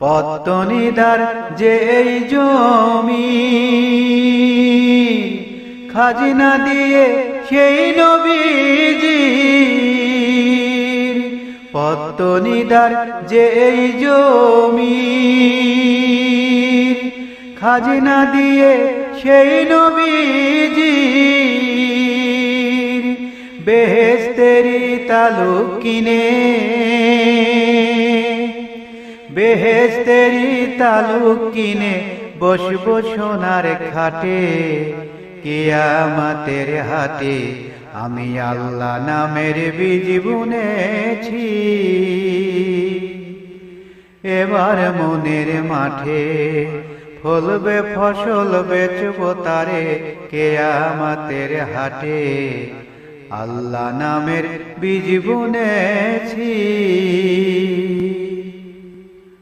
পত্তনিদার যে এই জমি, খাজনা দিয়ে সেই নবীজি পত্তনিদার যে এই জমি, খাজনা দিয়ে সেই নবীজি বেহেস্তেরি তালুক কিনে বেহেস্তেরি তালুক কিনে বসবো সোনার খাটে। কিয়ামাতের হাতে আমি আল্লাহ নামের বীজ বুনেছি। এবার মনের মাঠে ফলবে, ফসল বেচব তারে কেয়ামাতের হাটে। আল্লাহ নামের বীজ বুনেছি।